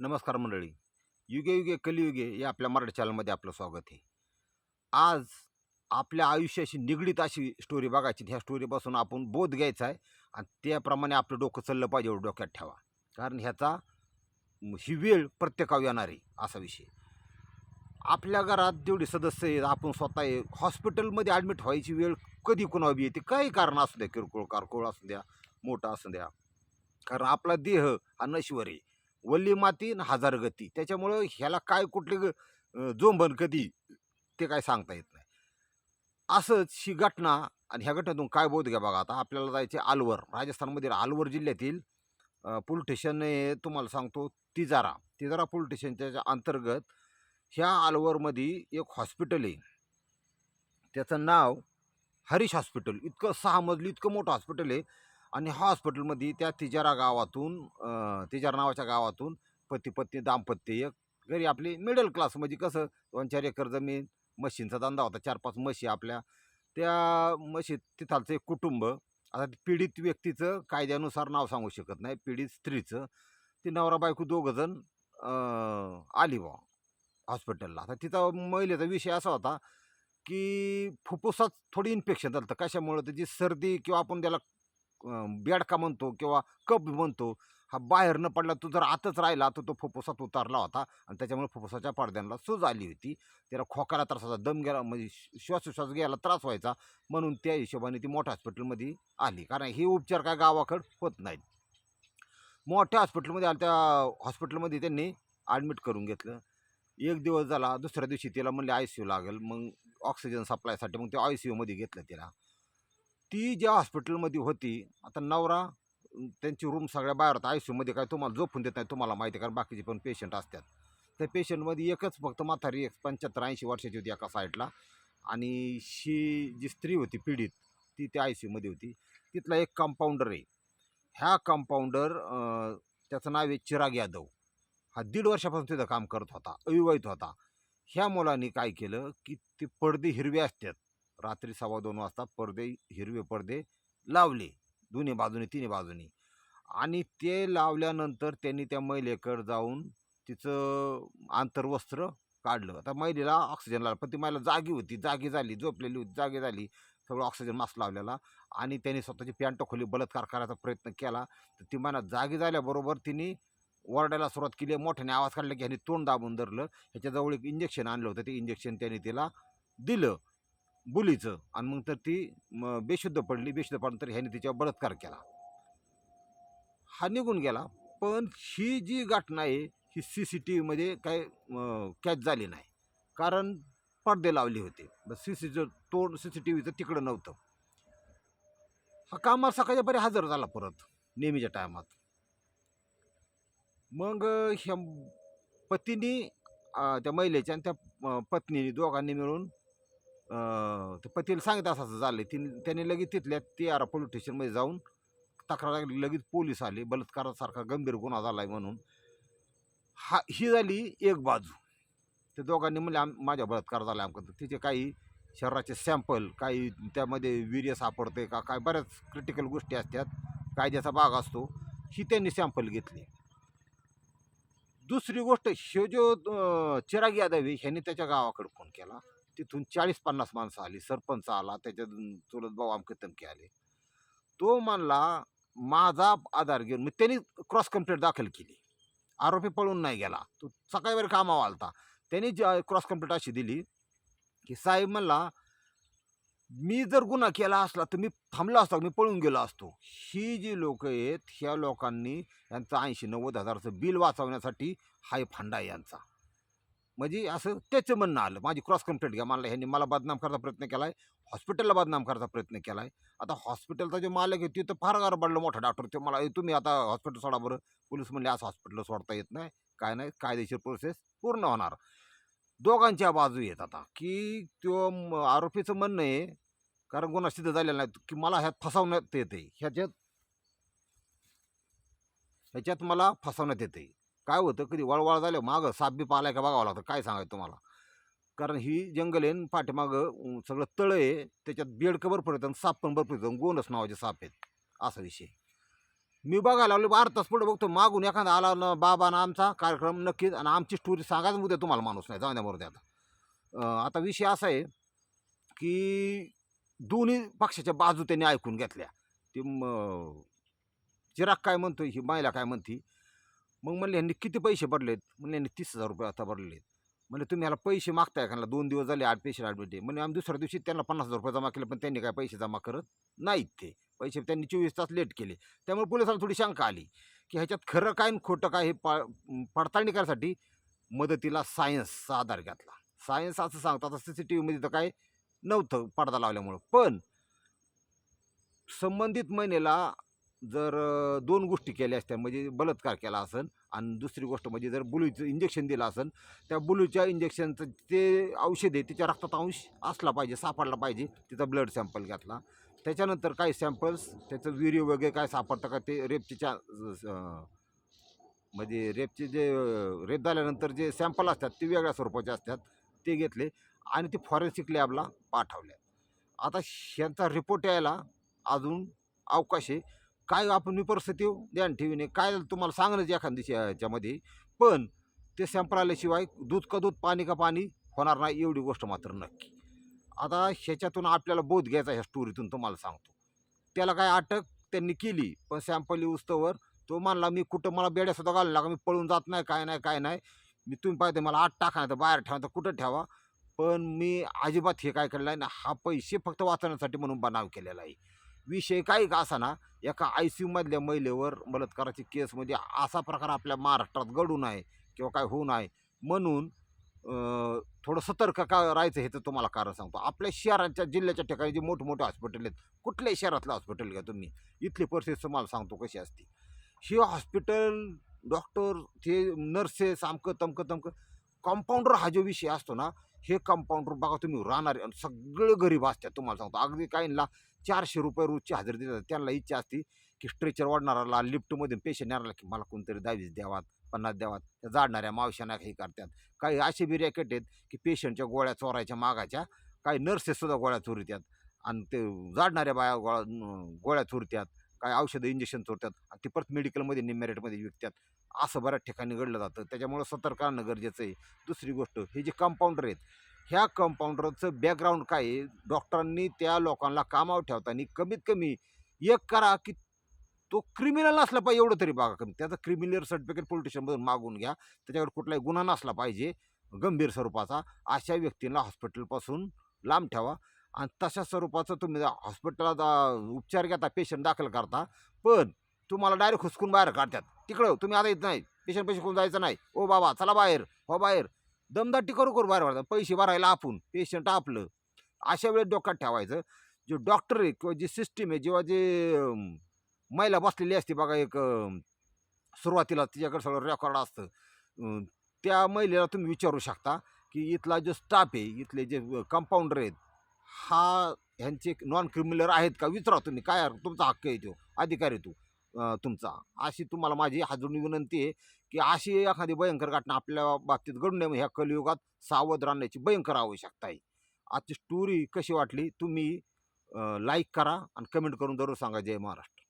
नमस्कार मंडळी. युगे युगे कलियुगे या आपल्या मराठी चॅनलमध्ये आपलं स्वागत आहे. आज आपल्या आयुष्याशी निगडीत अशी स्टोरी बघायची ह्या स्टोरीपासून आपण बोध घ्यायचा आहे आणि त्याप्रमाणे आपलं डोकं चाललं पाहिजे एवढं डोक्यात ठेवा. कारण ह्याचा ही वेळ प्रत्येकावर येणार आहे असा विषय. आपल्या घरात जेवढे सदस्य आहेत आपण स्वतः हॉस्पिटलमध्ये ॲडमिट व्हायची वेळ कधी कुणावी येते? काही कारण असू द्या किरकोळ कारकोळ असू द्या मोठा असू द्या. कारण आपला देह हा नश्वर आहे. वल्ली माती आणि हजार गती. त्याच्यामुळं ह्याला काय कुठले ग- जोंबन कधी ते काय सांगता येत नाही. असंच ही घटना आणि ह्या घटनेतून काय बोध घ्या बघा आता. आपल्याला जायचे अलवर राजस्थानमधील अलवर जिल्ह्यातील पोलीस स्टेशन हे तुम्हाला सांगतो तिजारा. तिजारा पोलीस स्टेशनच्या अंतर्गत ह्या अलवरमध्ये एक हॉस्पिटल आहे. त्याचं नाव हरीश हॉस्पिटल. इतकं सहा मजली इतकं मोठं हॉस्पिटल आहे. आणि हॉस्पिटलमध्ये त्या तिजारा गावातून तिजारा नावाच्या गावातून पती पत्नी दाम्पत्य एक घरी आपली मिडल क्लास म्हणजे कसं दोन चार एकर जमीन म्हशींचा धंदा होता चार पाच म्हशी आपल्या. त्या म्हशी तिथालचं एक कुटुंब आता पीडित व्यक्तीचं कायद्यानुसार नाव सांगू शकत नाही पीडित स्त्रीचं. ती नवरा बायको दोघंजण आली बा हॉस्पिटलला. आता तिचा महिलेचा विषय असा होता की फुफ्फुसात थोडी इन्फेक्शन झालं होतं. कशामुळं? त्याची सर्दी किंवा आपण त्याला बेडका म्हणतो किंवा कप म्हणतो हा बाहेर न पडला तो जर आतच राहिला तर तो फुफ्फुसात उतारला होता आणि त्याच्यामुळे फुफ्फुसाच्या पडद्यांना सूज आली होती. त्याला खोकायला त्रास होता दम गेला म्हणजे श्वासोश्वास घ्यायला त्रास व्हायचा म्हणून त्या हिशोबाने ती मोठ्या हॉस्पिटलमध्ये आली. कारण हे उपचार काय गावाकड होत नाहीत. मोठ्या हॉस्पिटलमध्ये आल्या त्या हॉस्पिटलमध्ये त्यांनी ॲडमिट करून घेतलं. एक दिवस झाला दुसऱ्या दिवशी तिला म्हणले आय सी यू लागेल मग ऑक्सिजन सप्लायसाठी मग ते आय सी यूमध्ये घेतलं तिला. ती ज्या हॉस्पिटलमध्ये होती आता नवरा त्यांची रूम सगळ्या बाहेर होता. आय सी यूमध्ये काय तुम्हाला झोपून देत नाही तुम्हाला माहिती आहे कारण बाकीचे पण पेशंट असतात. त्या पेशंटमध्ये एकच फक्त म्हातारी एक पंच्याहत्तर ऐंशी वर्षाची होती एका साईडला आणि शी जी स्त्री होती पीडित ती त्या आय सी यूमध्ये होती. तिथला एक कंपाऊंडर आहे. ह्या कंपाऊंडर त्याचं नाव आहे चिराग यादव. हा दीड वर्षापासून तिथं काम करत होता अविवाहित होता. ह्या मुलांनी काय केलं की ते पडदे हिरवे असतात. रात्री सव्वा दोन वाजता पडदे हिरवे पडदे लावले. दोन्ही बाजूनी तिन्ही बाजूनी. आणि ते लावल्यानंतर त्यांनी त्या महिलेकडे जाऊन तिचं आंतरवस्त्र काढलं. आता महिलेला ऑक्सिजन लागला पण ती महिला जागी होती जागी झाली झोपलेली होती जागी झाली. सगळं ऑक्सिजन मास्क लावलेला. आणि त्यांनी स्वतःची पॅन्ट खोली बलात्कार करायचा प्रयत्न केला. तर ती महिला जागी झाल्याबरोबर तिने ओरडायला सुरुवात केली. मोठ्याने आवाज काढला की ह्याने तोंड दाबून धरलं. ह्याच्याजवळ एक इंजेक्शन आणलं होतं. ते इंजेक्शन त्याने तिला दिलं. बुलीचं आणि मग तर ती म, बेशुद्ध पडली. बेशुद्ध पडल्यानंतर ह्याने तिच्यावर बलात्कार केला. हा निघून गेला. पण ही जी घटना आहे ही सी सी टी व्हीमध्ये काय कॅच झाली नाही. कारण पडदे लावले होते. सी सीचं तोंड सी सी टी व्हीचं तिकडं नव्हतं. हा कामाला सकाळच्या बरे हजर झाला परत नेहमीच्या टायमात. मग ह्या पतीने त्या महिलेच्या आणि त्या पत्नीने दोघांनी मिळून ते पतीला सांगितलं असं असं झालं ती त्याने लगेच तिथल्या ती पोलीस स्टेशनमध्ये जाऊन तक्रार लागली लगेच पोलीस आले. बलात्कारासारखा गंभीर गुन्हा झाला आहे म्हणून. हा ही झाली एक बाजू. त्या दोघांनी म्हणले आम माझ्या बलात्कार झाला आमकडं तिचे काही शरीराचे सॅम्पल काही त्यामध्ये वीर्य सापडते का काय बऱ्याच क्रिटिकल गोष्टी असतात. कायद्याचा भाग असतो. ही त्यांनी सॅम्पल घेतली. दुसरी गोष्ट हे जो चिराग यादव आहे ह्याने त्याच्या गावाकडे फोन केला. तिथून चाळीस पन्नास माणसं आली सरपंच आला त्याच्यातून चुलत भाऊ आमके तमके आले. तो म्हणला माझा आधार घेऊन मग त्यांनी क्रॉस कंप्लेंट दाखल केली. आरोपी पळून नाही गेला. तो सकाळी वेळी कामावर आलता. त्यांनी क्रॉस कंप्लेंट अशी दिली की साहेब म्हणला मी जर गुन्हा केला असला तर मी थांबला असतो मी पळून गेलो असतो. ही जी लोक आहेत ह्या लोकांनी यांचं ऐंशी नव्वद हजाराचं बिल वाचवण्यासाठी हाय फंडा आहे यांचा. म्हणजे असं त्याचं म्हणणं आलं. माझी क्रॉस कंप्लेंट घ्या. मला ह्यांनी मला बदनाम करायचा प्रयत्न केला आहे हॉस्पिटलला बदनाम करायचा प्रयत्न केला आहे आता हॉस्पिटलचा जो मालक आहे तिथं फार गरबडलं मोठा डॉक्टर. ते मला तुम्ही आता हॉस्पिटल सोडा बरं. पोलीस म्हणले असं हॉस्पिटल सोडता येत नाही. काय नाही. कायदेशीर प्रोसेस पूर्ण होणार. दोघांच्या बाजू येत आता. की तो आरोपीचं म्हणणं आहे कारण गुन्हा सिद्ध झालेला नाही की मला ह्यात फसवण्यात येते ह्याच्यात ह्याच्यात मला फसवण्यात येते काय होतं कधी वळवळ झालं मागं साप बी पालाय का बघावं लागतं. काय सांगायचं तुम्हाला? कारण ही जंगल आहे पाठीमागं सगळं तळं आहे त्याच्यात बेडकं भरपूर येतं आणि साप पण भरपूर येतं गोनस नावाचे साप आहेत. असा विषय मी बघायला लागलो बारा तास पुढे बघतो मागून एखादा आला ना बाबा ना आमचा कार्यक्रम नक्कीच आणि आमची स्टोरी सांगायचं उद्या तुम्हाला माणूस नाही. जाऊ द्या बरोबर आता. आता विषय असा आहे की दोन्ही पक्षाच्या बाजू त्यांनी ऐकून घेतल्या. ती चिराग काय म्हणतो ही महिला काय म्हणती मग म्हणले यांनी किती पैसे भरलेत? म्हणले यांनी तीस हजार रुपये आता भरलेत म्हणजे तुम्ही याला पैसे मागताय का? दोन दिवस झाले आठ पेशंट आठ आहे म्हणजे आम्ही दुसऱ्या दिवशी त्यांना पन्नास हजार रुपये जमा केले पण त्यांनी काय पैसे जमा करत नाहीत ते. पैसे त्यांनी चोवीस तास लेट केले. त्यामुळे पोलिसांना थोडी शंका आली की ह्याच्यात खरं काय आणि खोटं काय हे पा पडताळणी करायसाठी मदतीला सायन्सचा आधार घेतला. सायन्स असं सांगतात आता सी सी टी व्हीमध्ये तर काय नव्हतं पडदा लावल्यामुळं. पण संबंधित महिनेला जर दोन गोष्टी केल्या असत्या म्हणजे बलात्कार केला असेल आणि दुसरी गोष्ट म्हणजे जर बुलूचं इंजेक्शन दिलं असेल त्या बुलूच्या इंजेक्शनचं ते औषध आहे तिच्या रक्तात अंश असला पाहिजे सापडला पाहिजे तिचा ब्लड सॅम्पल घेतला. त्याच्यानंतर काही सॅम्पल्स त्याचं व्हिडिओ वगैरे काय सापडतं का ते रेपचीच्या म्हणजे रेपचे जे रेप झाल्यानंतर जे सॅम्पल असतात ते वेगळ्या स्वरूपाचे असतात ते घेतले आणि ते फॉरेन्सिक लॅबला पाठवले. आता ह्यांचा रिपोर्ट यायला अजून अवकाश आहे. काय आपण मी परिस्थिती हो, ध्यान ठेवीने. काय तुम्हाला सांगणंच एखाद दिवशी याच्यामध्ये. पण ते सॅम्पल आल्याशिवाय दूध का दूध पाणी का पाणी होणार नाही एवढी गोष्ट मात्र नक्की. आता ह्याच्यातून आपल्याला बोध घ्यायचा ह्या स्टोरीतून तुम्हाला सांगतो. त्याला काय अटक त्यांनी केली पण सॅम्पल उस्तवर तो म्हणला मी कुठं मला बेड्यासुद्धा घालला का लागा मी पळून जात नाही काय नाही काय नाही. मी तुम्ही पाहिजे मला आत टाका नाही तर बाहेर ठेवा तर कुठं ठेवा. पण मी अजिबात हे काय केलं आहे ना हा पैसे फक्त वाचवण्यासाठी म्हणून बनाव केलेला आहे. विषय काही का असा ना एका आय सी यूमधल्या महिलेवर बलात्काराची केसमध्ये म्हणजे असा प्रकार आपल्या महाराष्ट्रात घडू नये किंवा काय होऊ नये. म्हणून थोडं सतर्क का राहायचं हे तर तुम्हाला कारण सांगतो. आपल्या शहराच्या जिल्ह्याच्या ठिकाणी जे मोठमोठे हॉस्पिटल आहेत कुठल्याही शहरातलं हॉस्पिटल घ्या तुम्ही. इथली परिस्थिती तुम्हाला सांगतो कशी असते. हे हॉस्पिटल डॉक्टर ते नर्सेस आमकं तमकं तमकं कंपाऊंडर हा जो विषय असतो ना हे कंपाऊंडर बघा तुम्ही राहणारे आणि सगळे गरीब असतात तुम्हाला सांगतो. अगदी काहींना चारशे रुपये रोजची हजेरी देतात. त्यांना इच्छा असते की स्ट्रेचर वाढणाराला लिफ्टमध्ये पेशंट येणारा की मला कोणतरी दहावीस द्यावात पन्नास द्यावात. त्या जाडणाऱ्या मावशांना काही करतात. काही असे बी रॅकेट आहेत की पेशंटच्या गोळ्या चोरायच्या मागाच्या काही नर्सेससुद्धा गोळ्या चोरत्यात आणि ते जाडणाऱ्या बाया गोळ्या गोळ्या चोरत्यात काय औषधं इंजेक्शन चोरतात. आणि ते परत मेडिकलमध्ये निम्म्या रेटमध्ये विकतात. असं बऱ्याच ठिकाणी घडलं जातं. त्याच्यामुळं सतर्क राहणं गरजेचं आहे. दुसरी गोष्ट हे जे कंपाऊंडर आहेत ह्या कंपाऊंडरचं बॅकग्राऊंड काय आहे? डॉक्टरांनी त्या लोकांना कामावर ठेवताना कमीत कमी एक करा की तो क्रिमिनल असला पाहिजे एवढं तरी बघा कमी. त्याचं क्रिमिनल सर्टिफिकेट पोलिटिशियनमधून मागून घ्या. त्याच्याकडे कुठलाही गुन्हा नसला पाहिजे गंभीर स्वरूपाचा. अशा व्यक्तींना हॉस्पिटलपासून लांब ठेवा आणि तशा स्वरूपाचं तुम्ही हॉस्पिटलात उपचार घेता पेशंट दाखल करता. पण तुम्हाला डायरेक्ट हुसकून बाहेर काढतात. तिकडं तुम्ही आता येत नाही. पेशंट पैसे कोण जायचं नाही. ओ बाबा चला बाहेर. हो बाहेर. दमदाटी करू करू बाहेर काढतात पैसे भरायला आपण पेशंट आपलं. अशा वेळेस डोक्यात ठेवायचं. जे डॉक्टर आहे किंवा जी सिस्टीम आहे जेव्हा जे महिला बसलेली असते बघा एक सुरुवातीला तिच्याकडे सगळं रेकॉर्ड असतं. त्या महिलेला तुम्ही विचारू शकता की इथला जो स्टाफ आहे इथले जे कंपाऊंडर आहेत हा ह्यांचे नॉन क्रिमिनल आहेत का? विचारा तुम्ही. काय तुमचा हक्क आहे तो. अधिकार आहे तुमचा. अशी तुम्हाला माझी हाजून विनंती आहे की अशी एखादी भयंकर घटना आपल्या बाबतीत घडू नये. ह्या कलियुगात सावध राहण्याची भयंकर आवश्यकता आहे. आजची स्टोरी कशी वाटली तुम्ही लाईक करा आणि कमेंट करून जरूर सांगा. जय महाराष्ट्र.